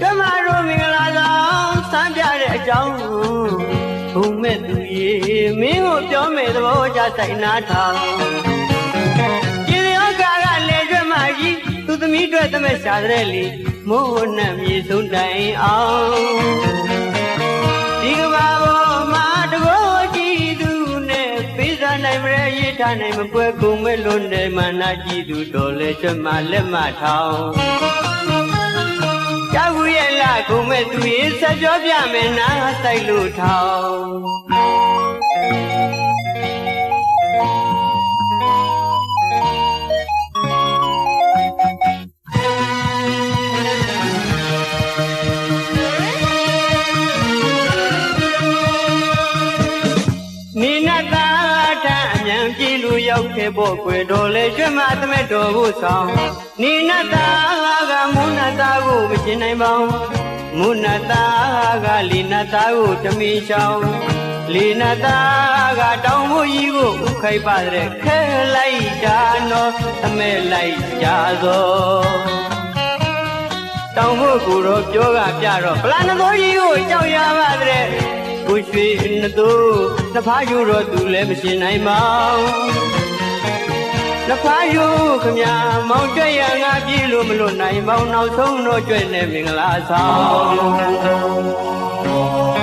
ကျမတို့မင်္ဂလာဆောင်စမ်းပြတဲ့အကြောင်းဘုံမဲ့သူရေမင်းကိုပြောမယ်သဘောကျဆိုင်နာထောင်ကျေရောကာကလေကျွတ်မကြီးသူသမီးတွေ့သမက်ရှာတဲ့လေမိုးနဲ့မြေဆုံးတိုင်အောင်ဒီကဘာပေါ်မှာတကောကြည့်သူနဲ့ပေးစားနိုင်မရဲရထားနိုင်မပွဲကုန်မဲ့လို့နေမနာကြည့်သူတော်လေကျွတ်မလက်မထောင်ကြောက်ဘူးရဲ့လား ခုမဲ့သူရေဆက်ပြောပြမယ်နားဆိုင်လို့ထောင်နိနတာထအမြန်ပြေးလို့ရောက်ခဲ့ဖို့ကွယ်တော်လေကျွတ်မသမဲ့တော်ဖို့ဆောင်နိနတာကမုနတာကိုမရှင်းနိုင်ပါဘူး မုနတာကလီနတာကိုတမီရှောင်းလီနတာကတောင်မို့ကြီးကိုဥခိုက်ပါတဲ့ခဲလိုက်တာနော်အမဲလိုက်ကြသောတောင်မို့ကိုတော့ပြောကပြတော့ဗလာနတော်ကြီးကိုကြောက်ရပါတဲ့ကိုရွှေနှစ်သူနှစ်ဖားယူတော့သူလည်းမရှင်နိုင်ပါဘူးနှစ်ဖားယူ ခမမောင်ကျွဲ့ရငါပြေးလို့မလို့နိုင်မောင်နောက်ဆုံးတော့ကျွဲ့နေမင်္ဂလာဆောင်